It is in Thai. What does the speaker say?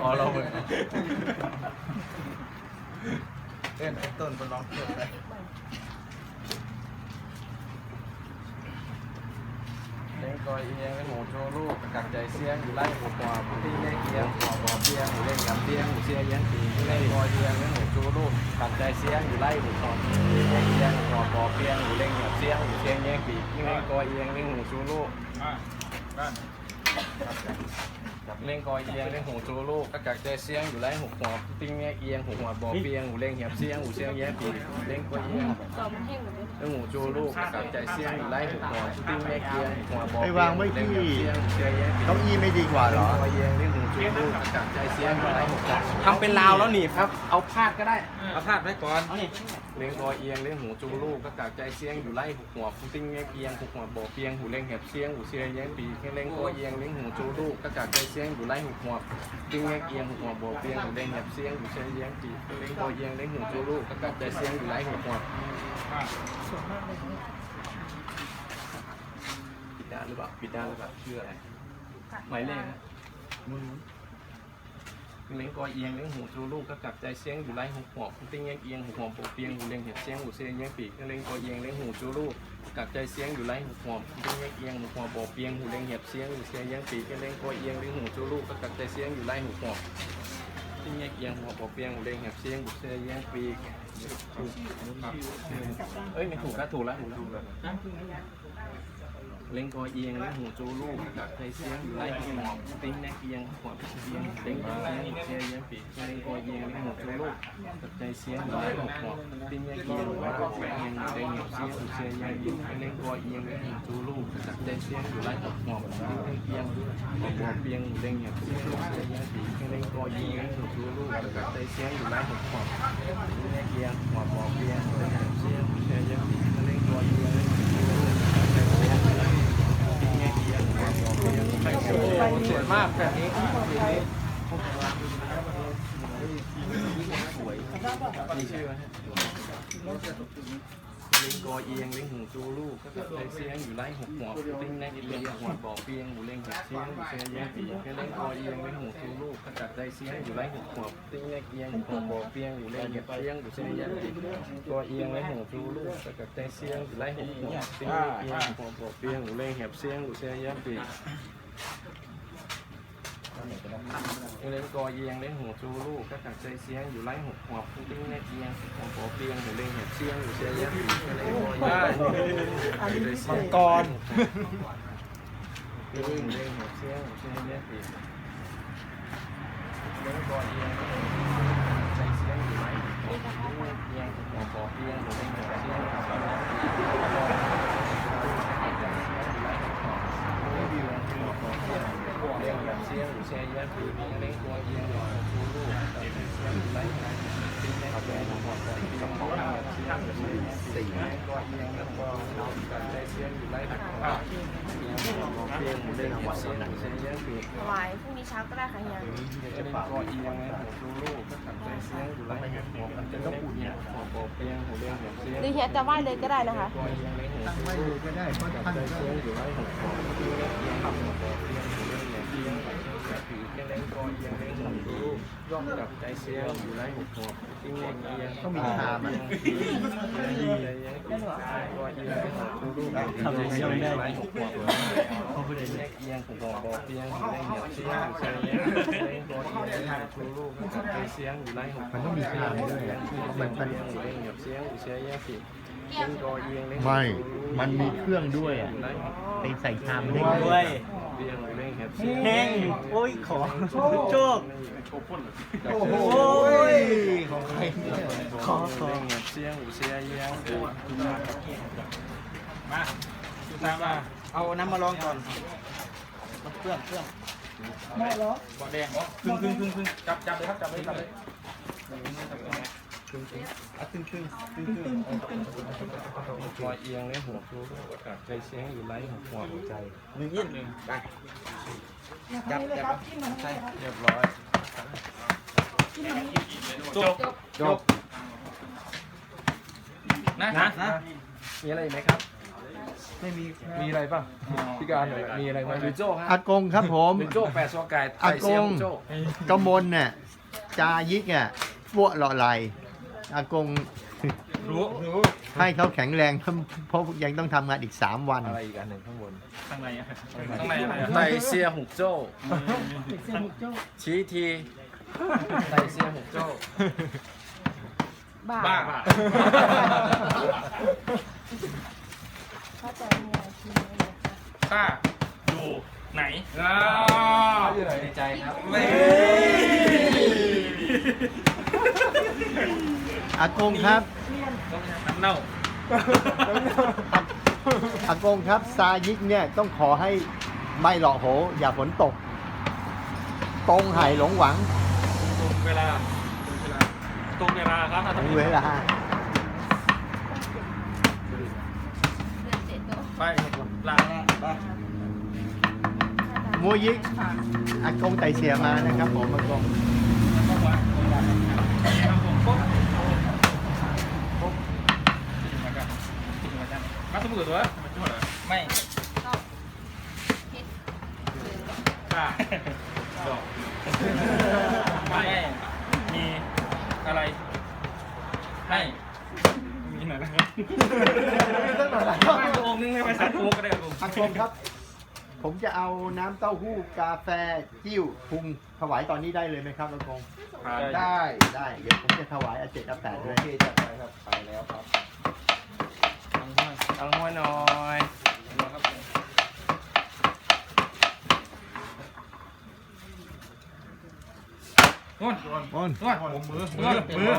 อ๋อเราเหมือนเล่นไอ้ต้นคนร้องเพลงไปเล่นกอยเอียงหมูโจลูกกักใจเสียงอยู่ไล่หัวปอพุทธิเล่เอียงหัวปอบเปียงหูเล่นกับเปียงหูเสียเอียงปีเล่นกอยเอียงเล่นหมูโจลูกกักใจเสียงอยู่ไล่หัวปอพุทธิเล่เอียงหัวปอบเปียงหูเล่นกับเสียงหูเสียเอียงปีเล่นกอยเอียงเล่นหมูโจลูกกับ เล่งกอยเอียงเล่งหูจูลูกกะกักใจเสียงอยู่ไล่หูหัวปิ้งเงี้ยเอียงหูหัวบ่อเปียงหูเล่งเหียบเสียงหูเสียงแย่ปีเล่งกอยเอียงเล่งหูจูลูกกะกักใจเสียงอยู่ไล่หูหัวปิ้งเงี้ยเอียงหูหัวบ่อไปเปีวางไว้เล่งที่เหียบเสียงหูเสียงแย่ปีเก้าอี้ไม่ดีกว่าเหรอกอยเอียงเล่งหูจูลูกกะกักใจเสียงอยู่ไล่หูหัวทำเป็นราวแล้วหนีบครับ เอาพาดก็ได้เอาพาดไว้ก่อนเล่งกอยเอียงเล่งหูจูลูกกะกักใจเสียงอยู่ไล่หูหัวปิ้งเงี้ยเอียงหูหัวบ่อเปียงหูเล่งเหียบเสียงหูเสียงแย่ปีเล่งกอยเอียงเล่งหูจูลูกกะกักใจสียงอยู่ไล่หูหัวติ้งแงเอียงหัวโบเปียงดูเด้งแยบเสียงอยู่เชียงเอียงปีเด้งโบเอียงเด้งหูจูลูกก็กัดใจเสียงอยู่ไรหัวหัวปิดด้านหรือเปล่าปิดด้านหรือเปล่าชื่ออะไรหมายเลขนะ เลี้ยงกอเอียงเลี้ยงหูจูลูกก็กัดใจเสียงอยู่ไรหัวหัวติ้งแงเอียงหัวโบเปียงหูเด้ยงแหบเสียงหูเชียงเอียงปีเลี้ยงกอเอียงเลี้ยงหูจูลูกกัดใจเสียงอยู่ไรหัวหัวติ้งแงเอียงหัวโบเปียงหูเด้ยงแหบเสียงหูเชียงเอียงปีเลี้ยงกอเอียงเลี้ยงหูจูลูกก็กัดใจเสียงอยู่ไรหัวหัวที่เงี้ยเอียงหัวปอเปียงหูเด้ยงแหบเสียงบุเสียเอียงปีกเอ้ยไม่ถูกแล้วถูกแล้วถูกแล้ว เล็งกอเอียงเล็งหูจูลูกกับใจเสียงดูไล่หัวติ้งแนกเอียงหัวเอียงเล็งกอเอียงเสียเอียงปีเล็งกอเอียงเล็งหูจูลูกกับใจเสียงอยู่ไล่หัวติ้งแนกเอียงหัวเอียงเล็งเสียงบุเสียเอียงปีกเล็งกอเอียงเล็งหูจูลูกกับใจเสียงอยู่ไล่หัวติ้งแนกเอียงหัวปอเปียงเล็งเหียบเสียงบุเสียเอียงปีกเล็งกอเอียงเล็งหูจูลูกกับใจเสียงอยู่ไล่หัวเอียงหัวบอเปียงเล่นเสียงเชียร์ยังเล่นตัวเอียงเล่นสวย มากแบบนี้สวยมีชื่อไหมลิงกอเอียงลิงหูจูลูกก็แบบได้เสียงอยู่ไล่หกหัวติ้งแนกเอียงหัวบ่อเปียงหูเล่งหัวเสียงเชียร์ยังปีกเล่นกอเอียงลิงหูจูลูกก็จัดได้เสียงอยู่ไล่หกหัวติ้งแนเอียงหัวบ่อเปียงหูเล่งหัวเสียงอยู่เชียร์ยังปีตัวเอียงไล่หูจูลูกก็จัดได้เสียงอยู่ไล่หกหัวติ้งแนเอียงหัวบ่อเปียงหูเล่งหียบเสียงอยู่เชียร์ยังปี เล่นกอเอียงเล่นหูจูลูกก็จัดใจเสียงอยู่ไล่หกหัวติ้งแนกเอียงหัวเปียงหูเล่งเหียบเสียงอยู่เชียร์ยังปีเล่นกอเอียงมังกรเล่นเล่นหัวเสียงหัวเสียงเนี่ยปีเล่นกอเอียงใจเสียงอยู่ไหมเอียงหัวเอียงหัวเล่นหัวเสียงหัวเสียงเล่นแบบเสียงหัวเสียงเยอะปีเล่นตัวเอียงหัวชูลูกเสียงอยู่ไหมปีเล่นหัวหัวหัวปีสองหัวเสียงสี่เล่นตัวเอียงแล้วก็ใจเสียงอยู่ไหมหัวเปียงหมูเด้งหัวเสียงเสียงเยอะปีถวายพรุ่งนี้เช้าก็ได้ค่ะเฮียจะเป็นกอเอียงไงหัวดูลูกก็ขับใจเสียงอยู่ไรหัวมันจะต้องอุ่นเนี่ยหัวกอเปียงหัวเด้งหัวเสียงหรือเฮียจะไหว้เลยก็ได้นะคะกอเอียงในหัวดูลูกก็ได้เพราะท่านใจเสียงอยู่ไรหัวกอเปียงเอียงหัวกอเปียง ผีแค่เล่นกอเอียงในหัวดูลูกย่อมกับใจเสียงอยู่ไรหัวหัวติ้งเอียงเอียงต้องมีชามอะดีเลยยังกอเอียงในหัวดูลูกทำใจเสียงอยู่ไรหัวหัวเขาไปเล่นเอียงหัวกอเปียงหัวเด้งหัวเสียงอยู่เสียงเล่นกอเอียงในหัวดูลูกก็ใจเสียงอยู่ไรหัวมันต้องมีชามด้วยอะมันมันเล่นเสียงอยู่เสียงแย่ผิดเล่นกอเอียงเล่นไม่ มันมีเครื่องด้วยอะไปใส่ชามได้ไงด้วย เรียงเล่นแห้งโอ้ยขอโชคโอ้โหโอ้ยของใครขอขอเนแหบเสียงอูเสียงแย่ผิดมาดูตามมาเอาน้ำมาลองก่อนเครื่องเครื่องไม่หรอบอแดงครึ่งครึ่งครึ่งครึ่งจับจับเลยครับจับเลยจับเลย อะครึ่งครึ่งครึ่งครึ่งกอเอียงเล่นหัวครูกับใจเสียงอยู่ไรหัวหัวหัวใจหนึ่งอินหนึ่งไปจับจับใช่เรียบร้อยจบจบนะนะมีอะไรไหมครับไม่มีมีอะไรป่ะพี่การมีอะไรไหมหรือโจ้ฮะอากงครับผมหรือโจ้แปดซอกายอากงกมลเนี่ยจายิกอะพวกหล่อไหล อากงรู้รู้ให้เขาแข็งแรงเพราะยังต้องทำงานอีก 3 วัน อะไรอีกอันหนึ่งข้างบนข้างในอะข้างในอะไรอะไทยเสียงหุกโจ้ชี้ทีไทยเสียงหุกโจ้บ้าบ้าเข้าใจเมียทีนี้เลยค่ะข้าอยู่ไหนอ้าอยู่ไหนในใจครับไม่ อากงครับน้ำเน่าอากงครับซายิกเนี่ยต้องขอให้ไม่หลอกโห อย่าฝนตก ตรงไห่หลงหวัง ตรงเวลาตรงเวลาครับถึงเวลาเดือนเจ็ดโตไปลาไปมูยิกอากงไต่เสียมานะครับผมอากง มาสมุดวะไม่ก็พิษค่ะดอกไม่มีอะไรให้มีหน่อยนะครับองค์นึงให้ไปสัตว์โอ๊กก็ได้ลุงอากงครับ ผมจะเอาน้ำเต้าหู้กาแฟจิ้วพุงถวายตอนนี้ได้เลยไหมครับอากงได้ได้ เดี๋ยวผมจะถวายอาเจ็ดอาแปดโอด้วยเคจัดไปครับไปแล้วครับ เอาหัวหน่อยนู่นมอนนู่นมือมือมือ